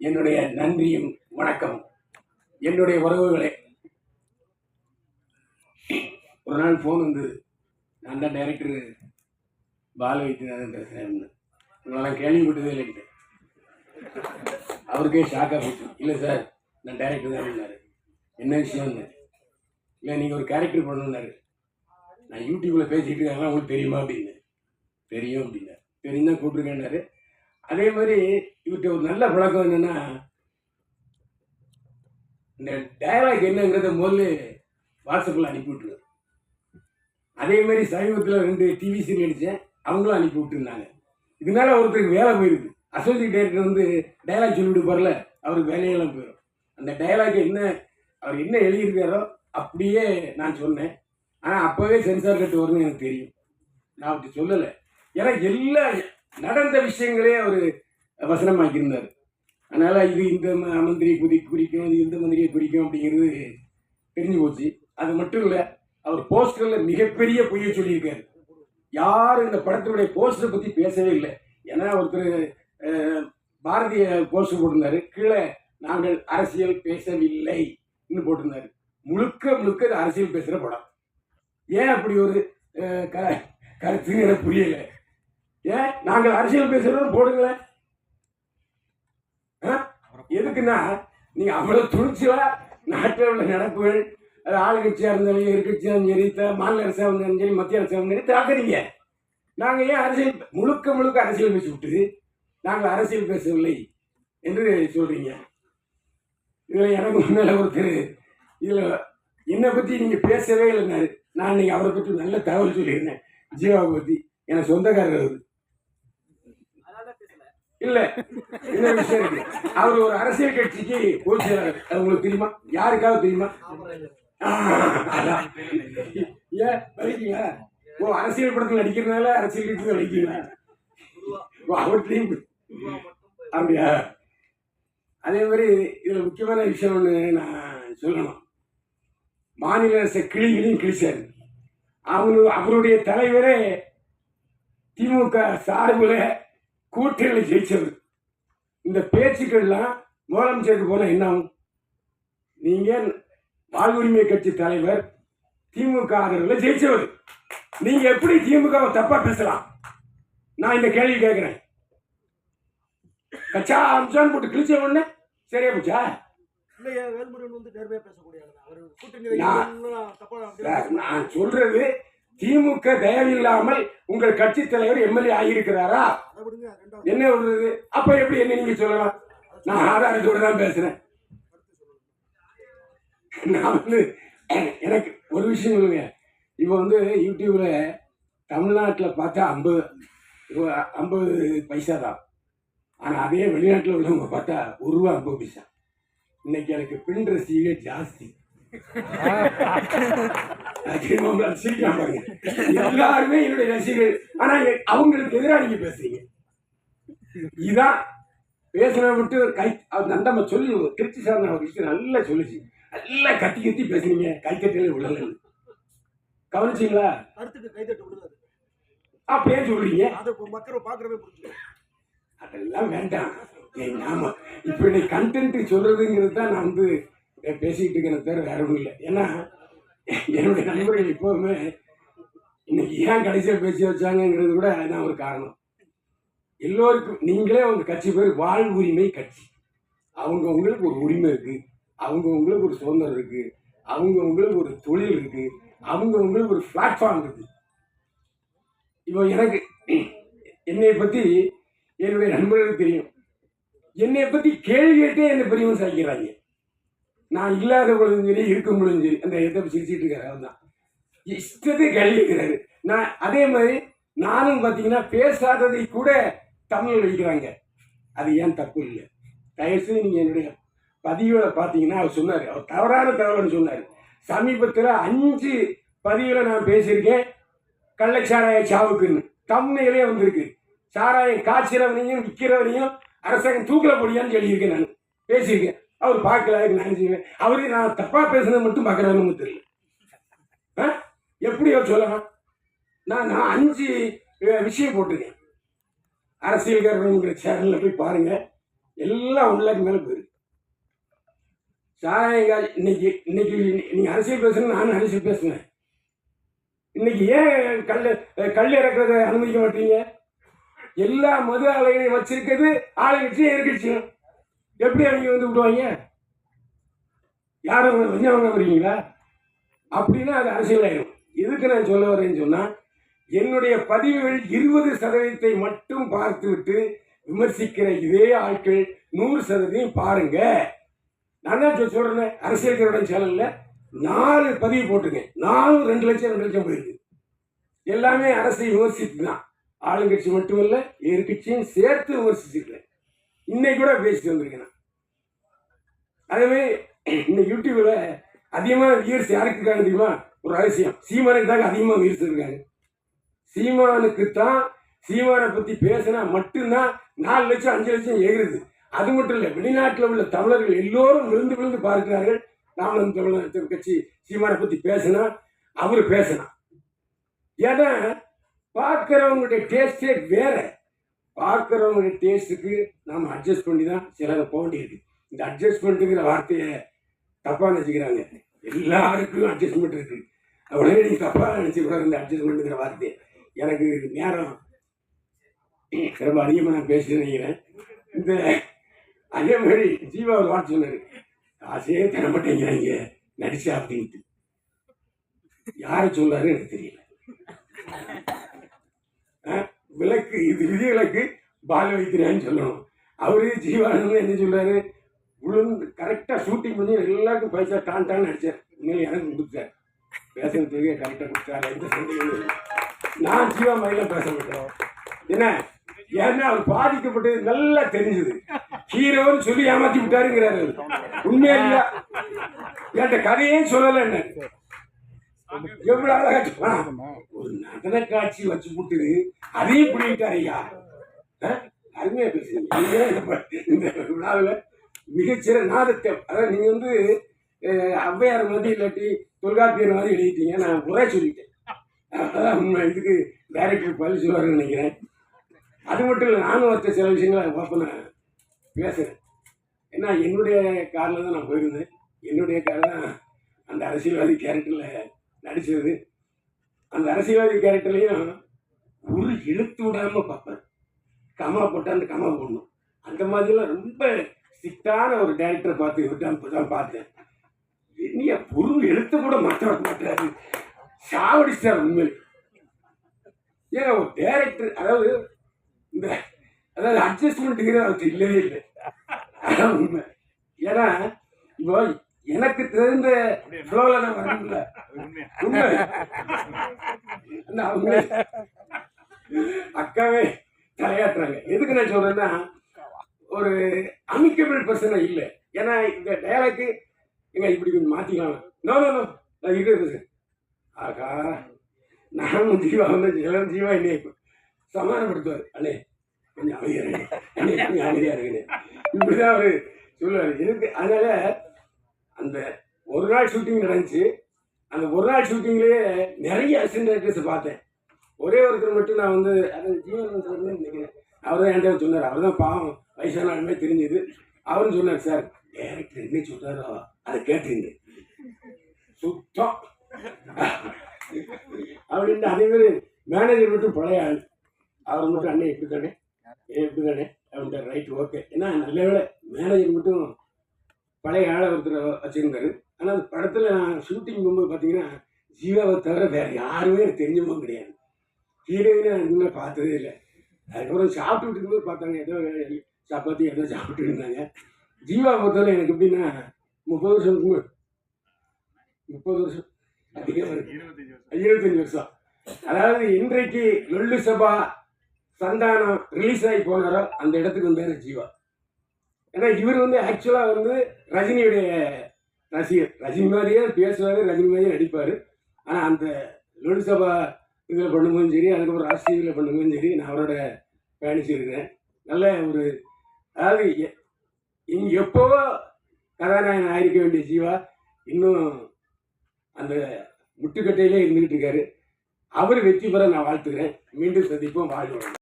என்னுடைய நன்றியும் வணக்கம். என்னுடைய உறவுகளே ஒரு நாள் ஃபோன் வந்து நான் தான் டைரக்டர் பால வைத்தியநாதன் பேசுகிறேன் உங்களெல்லாம் கேள்விப்பட்டதே இல்லைங்க அவருக்கே ஷாக்காக போச்சு. இல்லை சார் நான் டைரக்டர் தான் இருந்தார் என்ன விஷயம்னு? இல்லை நீங்கள் ஒரு கேரக்டர் பண்ணணுன்னாரு நான் யூடியூப்பில் பேசிகிட்டு இருக்காங்களா? உங்களுக்கு தெரியுமா? அப்படின்னு தெரியும் அப்படின்னாரு. தெரியும் தான் கூப்பிட்டுருக்கேன்னாரு அதே மாதிரி இவர்கிட்ட ஒரு நல்ல பழக்கம் என்னன்னா இந்த டயலாக் என்னங்கிறத முதல்ல வாட்ஸ்அப்பில் அனுப்பி விட்டுருவார் அதே மாதிரி சமீபத்தில் ரெண்டு டிவி சீரியல் நடித்தேன் அவங்களும் அனுப்பி விட்டுருந்தாங்க இதனால ஒருத்தருக்கு வேலை போயிருக்கு. அசோசியேட் டைரக்டர் வந்து டயலாக் சொல்லிவிட்டு போகிறல அவருக்கு வேலையெல்லாம் போயிடும் அந்த டயலாக் என்ன அவர் என்ன எழுதியிருக்காரோ அப்படியே நான் சொன்னேன். ஆனால் அப்போவே சென்சார் கட்டு வரும்னு எனக்கு தெரியும். நான் அப்படி சொல்லலை. ஏன்னா எல்லா நடந்த விஷயங்களே அவர் வசனமாக்கியிருந்தார். அதனால் இது இந்த ம- மந்திரியை குறி குறிக்கும் இது இந்த மந்திரியை குறிக்கும் அப்படிங்கிறது தெரிஞ்சு போச்சு. அது மட்டும் இல்லை அவர் போஸ்டரில் மிகப்பெரிய பொய்யை சொல்லியிருக்காரு. யாரும் இந்த படத்தினுடைய போஸ்டரை பற்றி பேசவே இல்லை. ஏன்னா ஒருத்தர் பாரதிய போஸ்டர் போட்டிருந்தாரு. கீழே நாங்கள் அரசியல் பேசவில்லை போட்டிருந்தாரு. முழுக்க முழுக்க அரசியல் பேசுகிற படம். ஏன் அப்படி ஒரு க கருத்துன்னு எனக்கு ஏன் நாங்கள் அரசியல் பேசுகிறோம் போடுங்களேன். ஆ? எதுக்குன்னா நீங்க அவ்வளவு துணிச்சலா நாட்டில் உள்ள நடப்புகள் அது ஆளுங்கட்சியா இருந்தாலும் எதிர்கட்சியாக இருந்தாலும் சரி த- மாநில அரசாக இருந்தாலும் சரி மத்திய அரசாக இருந்தாலும் சரி தாக்குறீங்க நாங்கள் ஏன் அரசியல் முழுக்க முழுக்க அரசியல் பேசி விட்டு நாங்கள் அரசியல் பேசவில்லை என்று சொல்றீங்க. இதில் எனக்கு முன்னால் ஒருத்தர் இதில் என்னை பற்றி நீங்கள் பேசவே இல்லைன்னாரு. நான் இன்னைக்கு அவரை பற்றி நல்ல தகவல் சொல்லியிருந்தேன். ஜீவாவை பற்றி எனக்கு சொந்தக்காரர் அவர். இல்ல. இந்த விஷயம் இருக்கு? அவர் ஒரு அரசியல் கட்சிக்கு பொதுச் செயலாளர் அது உங்களுக்கு தெரியுமா? யாருக்காவது தெரியுமா? ஏன் வலிக்கீங்களா ஓ அரசியல் படத்தில் நடிக்கிறதுனால அரசியல் கட்சியில் நடிக்கீங்களா ஓ அவர்கிட்டையும் அப்படியா? அதே மாதிரி இதுல முக்கியமான விஷயம் ஒன்று நான் சொல்லணும். மாநில அரசு கிளிகளையும் கிழிச்சாரு. அவனு அவருடைய தலைவரே திமுக சார்பில் கூட்டணியில் ஜெயிச்சவர் இந்த பேச்சுக்கள்லாம் முதலமைச்சருக்கு போனால் என்ன ஆகும்? நீங்கள் வாழ்வுரிமை கட்சி தலைவர் திமுக ஆதரவில் ஜெயிச்சவர். நீங்க எப்படி திமுகவை தப்பா பேசலாம்? நான் இந்த கேள்வி கேட்கிறேன் கச்சா அம்சான் போட்டு கிழிச்ச உடனே சரியா போச்சா? கூட்டணி நான் சொல்றது திமுக தயவில்லாமல் உங்கள் கட்சி தலைவர் எம்எல்ஏ ஆகியிருக்கிறாரா? என்ன சொல்றது அப்ப எப்படி என்ன நீங்க சொல்லலாம்? நான் ஆதாரத்தோட தான் பேசுறேன். நான் வந்து எனக்கு ஒரு விஷயம் சொல்லுங்க. இப்போ வந்து யூடியூப்ல தமிழ்நாட்டில் பார்த்தா ஐம்பது ஐம்பது பைசா தான். ஆனால் அதே வெளிநாட்டில் உள்ளவங்க பார்த்தா ஒரு ரூபா ஐம்பது பைசா. இன்னைக்கு எனக்கு பின் ரசிகை ஜாஸ்தி. எல்லாருமே என்னுடைய ரசிகர்கள் ஆனா அவங்களுக்கு எதிராக நீங்க பேசுறீங்க இதான் பேசுறத விட்டு கை அது சொல்லி திருச்சி சார் ஒரு விஷயம் நல்லா சொல்லுச்சு நல்லா கத்தி கத்தி பேசுனீங்க கை கட்டில விழல கவனிச்சிங்களா கருத்துக்கு கைதட்டு ஆ பேர் சொல்றீங்க அதை மக்கள் பாக்குறவே புரிஞ்சுக்கணும் அதெல்லாம் வேண்டாம். ஏய், நாம இப்ப இன்னைக்கு கண்டென்ட் சொல்றதுங்கிறது தான் நான் வந்து பேசிக்கிட்டு இருக்கிற பேர் வேற ஒன்றும் இல்லை. ஏன்னா என்னுடைய நண்பர்கள் எப்போதுமே இன்னைக்கு ஏன் கடைசியில் பேசி வச்சாங்கங்கிறது கூட நான் ஒரு காரணம். எல்லோருக்கும் நீங்களே உங்கள் கட்சி பேர் வாழ் உரிமை கட்சி. அவங்க உங்களுக்கு ஒரு உரிமை இருக்குது அவங்க உங்களுக்கு ஒரு சுதந்திரம் இருக்குது அவங்க உங்களுக்கு ஒரு தொழில் இருக்குது அவங்க உங்களுக்கு ஒரு பிளாட்ஃபார்ம் இருக்குது இப்போ எனக்கு என்னை பற்றி என்னுடைய நண்பர்களுக்கு தெரியும். என்னை பற்றி கேள்வி கேட்டே என்னை பெரியவன் சாய்க்கிறாங்க நான் இல்லாத பொழுதும் சரி இருக்கும் பொழுதும் சரி அந்த இடத்த சிரிச்சிட்டு இருக்காரு அவர் தான் இஷ்டத்தை கேள்வி நான் அதே மாதிரி நானும் பார்த்தீங்கன்னா பேசாததை கூட தமிழ் வைக்கிறாங்க. அது ஏன் தப்பு இல்லை? தயவுசெய்து நீங்கள் என்னுடைய பதிவில் பார்த்தீங்கன்னா அவர் சொன்னார். அவர் தவறான தகவல்னு சொன்னார். சமீபத்தில் அஞ்சு பதிவில் நான் பேசியிருக்கேன். கள்ளச்சாராய சாவுக்குன்னு. தம்மையிலே வந்திருக்கு. சாராயம் காய்ச்சிறவனையும் விற்கிறவனையும் அரசாங்கம் தூக்கல போடியான்னு சொல்லியிருக்கேன் நான். பேசியிருக்கேன். அவர் பார்க்கல அதுக்கு நான் செய்வேன் அவரு நான் தப்பாக பேசுனது மட்டும் பார்க்கறாருன்னு தெரியல. ஆ? எப்படி அவர் சொல்லலாம்? நான் நான் அஞ்சு விஷயம் போட்டிருக்கேன். அரசியல்காரங்கிற சேனலில் போய் பாருங்கள் எல்லாம் ஒன் லேக் மேலே போயிருக்கு. சாயங்கால் இன்னைக்கு இன்னைக்கு நீங்கள் அரசியல் பேசுங்க நானும் அரசியல் பேசுனேன் இன்னைக்கு ஏன் கல் கல் இறக்குறத அனுமதிக்க மாட்டீங்க? எல்லா மது ஆலைகளையும் வச்சிருக்கிறது ஆளுங்கட்சியும் எதிர்கட்சியும். எப்படி அவங்க வந்து விடுவாங்க? யாரும் கொஞ்சம் வாங்க வரீங்களா அப்படின்னா அது அரசியல் ஆயிடும் எதுக்கு நான் சொல்ல வரேன்னு சொன்னால் என்னுடைய பதிவுகள் இருபது சதவீதத்தை மட்டும் பார்த்துவிட்டு விமர்சிக்கிற இதே ஆட்கள் நூறு சதவீதம் பாருங்க. நான் தான் சொ- சொல்றேன் அரசியல்களோட சேனல்ல நாலு பதிவு போட்டுங்க நாலும் ரெண்டு லட்சம் ரெண்டு லட்சம் போயிருக்கு. எல்லாமே அரசை விமர்சித்து தான் ஆளுங்கட்சி மட்டுமல்ல எதிர்கட்சியும் சேர்த்து விமர்சிச்சிருக்கேன் இன்னைக்கு கூட பேசிட்டு வந்திருக்கேன் அதேமாதிரி இந்த யூடியூப்ல அதிகமாக வியூர்ஸ் யாருக்கு இருக்காங்க தெரியுமா? ஒரு ரகசியம். சீமானுக்கு தாங்க அதிகமாக வியூர்ஸ் இருக்காங்க சீமானுக்கு தான் சீமானை பற்றி பேசினா மட்டும்தான் நாலு லட்சம் அஞ்சு லட்சம் ஏறுது. அது மட்டும் இல்லை வெளிநாட்டில் உள்ள தமிழர்கள் எல்லோரும் விழுந்து விழுந்து பார்க்கிறார்கள். ராமன் தமிழர் கட்சி சீமானை பற்றி பேசினா அவர் பேசினா ஏன்னா பார்க்குறவங்களுடைய டேஸ்டே வேற. பார்க்கிறவங்களுடைய டேஸ்ட்டுக்கு நாம் அட்ஜஸ்ட் பண்ணி தான் சிலரை போக வேண்டியிருக்கு. இந்த அட்ஜஸ்ட்மெண்ட்டுங்கிற வார்த்தையை தப்பாக நினச்சிக்கிறாங்க. எல்லாருக்கும் அட்ஜஸ்ட்மெண்ட் இருக்குது உடனே நீங்கள் தப்பாக நினைச்சுக்கூடாது இந்த அட்ஜஸ்ட்மெண்ட்டுங்கிற வார்த்தையை. எனக்கு நேரம் ரொம்ப அதிகமாக நான் பேசி நினைக்கிறேன். இந்த அதே மாதிரி ஜீவா ஒரு வார்த்தை சொன்னார். காசே தர மாட்டேங்கிறாங்க. நடிச்சா அப்படின்ட்டு. யாரை சொல்லாரு எனக்கு தெரியல. ஆ, விளக்கு இது விதி விலக்கு பால வைக்கிறேன்னு சொல்லணும். அவரு ஜீவானந்த என்ன சொல்றாரு? உளுந்து கரெக்டாக ஷூட்டிங் பண்ணி எல்லாருக்கும் பைசா டான் டான் அடிச்சார். உண்மையில எனக்கு கொடுத்தார் பேசுறதுக்கு கரெக்டாக கொடுத்தாரு. எந்த சந்தேகமும் இல்லை. நான் ஜீவா மாதிரிலாம் பேச மாட்டேன் என்ன? ஏன்னா அவர் பாதிக்கப்பட்டது நல்லா தெரிஞ்சது. ஹீரோன்னு சொல்லி ஏமாத்தி விட்டாருங்கிறாரு உண்மையா இல்லையா? என்கிட்ட கதையே சொல்லல என்ன? எவ்வளவு அழகா ஒரு நடன காட்சி வச்சு விட்டுது அதையும் பிடிக்கிட்டார் ஐயா அருமையா பேசுறீங்க. இந்த- விழாவில் மிகச்சிற நாதத்தை அதாவது நீங்க வந்து ஔவையார் மாதிரி இல்லாட்டி தொல்காப்பியர் மாதிரி எழுதிட்டீங்க. நான் குறை சொல்லிட்டேன். அதான் இதுக்கு டைரக்டர் பதில் சொல்லுவாருன்னு நினைக்கிறேன். அது மட்டும் இல்லை நானும் ஒருத்த சில விஷயங்களை பார்ப்பேன். நான் பேசுகிறேன் ஏன்னா என்னுடைய காரில் தான் நான் போயிருந்தேன். என்னுடைய கார் தான் அந்த அரசியல்வாதி கேரக்டரில் நடிச்சது. அந்த அரசியல்வாதி கேரக்டர்லையும் ஒரு இழுத்து விடாம பார்ப்பேன். கமா போட்டால் அந்த கமா போடணும். அந்த மாதிரிலாம் ரொம்ப ஸ்ட்ரிக்டான ஒரு டேரக்டரை பார்த்து இவர்தான் இப்போ தான் பார்த்தேன். என்னைய பொருள் எழுத்து கூட மாற்ற மாட்டாரு. சாவடிச்சார் உண்மையில். ஏன் ஒரு டேரக்டர் அதாவது இந்த அதாவது அட்ஜஸ்ட்மெண்ட்டுங்கிறது அவருக்கு இல்லவே இல்லை. அதான் உண்மை. ஏன்னா இப்போ எனக்கு தெரிந்த ஃப்ளோவில் நான் வரணும்ல உண்மை. அவங்க அக்காவே தலையாட்டுறாங்க. எதுக்கு நான் சொல்றேன்னா ஒரு அமிக்கபிள் பர்சனா இல்லை. ஏன்னா இந்த டயலாக்கு எங்க இப்படி கொஞ்சம் மாத்திக்கலாம் நோ நோ நோ நான் இது பேசுறேன். ஆகா நானும் ஜீவா வந்து இளம் ஜீவா என்னை சமாதானப்படுத்துவார். அண்ணே கொஞ்சம் அமைதியா இருங்க. அண்ணே கொஞ்சம் அமைதியா இருங்க. இப்படிதான் அவரு சொல்லுவாரு. எதுக்கு அதனால அந்த ஒரு நாள் ஷூட்டிங் நடந்துச்சு. அந்த ஒரு நாள் ஷூட்டிங்லேயே நிறைய அசிஸ்டன்ட் டேரக்டர்ஸ் பார்த்தேன். ஒரே ஒருத்தர் மட்டும் நான் வந்து அது ஜீவன் சார் நினைக்கிறேன். அவர் தான் என்கிட்ட சொன்னார். அவர் தான் பாவம் வயசானாலுமே தெரிஞ்சுது. அவரும் சொன்னார் சார் டேரக்டர் என்ன சொல்கிறாரோ அதை கேட்டுருங்க. சுத்தம். அப்படின்னு அதே மாதிரி மேனேஜர் மட்டும் பழைய ஆள். அவர் மட்டும் அண்ணன் எப்படி தானே எப்படி தானே அப்படின்ட்டு ரைட் ஓகே ஏன்னா நல்ல வேலை மேனேஜர் மட்டும் பழைய ஆளை ஒருத்தர் வச்சிருந்தாரு. ஆனால் அந்த படத்தில் நான் ஷூட்டிங் போகும்போது பார்த்தீங்கன்னா ஜீவாவை தவிர வேற யாருமே தெரிஞ்சவங்க கிடையாது. ஹீரோயினை இன்னும் பார்த்ததே இல்லை. அதுக்கப்புறம் சாப்பிட்டுட்டு இருக்கும்போது பார்த்தாங்க ஏதோ சப்பாத்தி ஏதோ சாப்பிட்டு இருந்தாங்க. ஜீவா பொறுத்தவரை எனக்கு எப்படின்னா முப்பது வருஷம் முப்பது வருஷம் இருக்கு இருபத்தஞ்சு வருஷம். அதாவது இன்றைக்கு லொல்லு சபா சந்தானம் ரிலீஸ் ஆகி போனாரோ அந்த இடத்துக்கு வந்தாரு ஜீவா. ஏன்னா இவர் வந்து ஆக்சுவலாக வந்து ரஜினியுடைய ரசிகர். ரஜினி மாதிரியே பேசுவார் ரஜினி மாதிரியே நடிப்பார். ஆனால் அந்த லோக்சபா இதில் பண்ணும்போதும் சரி அதுக்கப்புறம் ராஷ்டிரியில் பண்ணும்போதும் சரி நான் அவரோட பயணிச்சிருக்கிறேன் நல்ல ஒரு அதாவது எ- இங்க எப்போவோ கதாநாயகன் ஆயிருக்க வேண்டிய ஜீவா இன்னும் அந்த முட்டுக்கட்டையிலே இருந்துகிட்டு இருக்காரு. அவர் வெற்றி பெற நான் வாழ்த்துக்கிறேன். மீண்டும் சந்திப்போம். வாழ்வோம்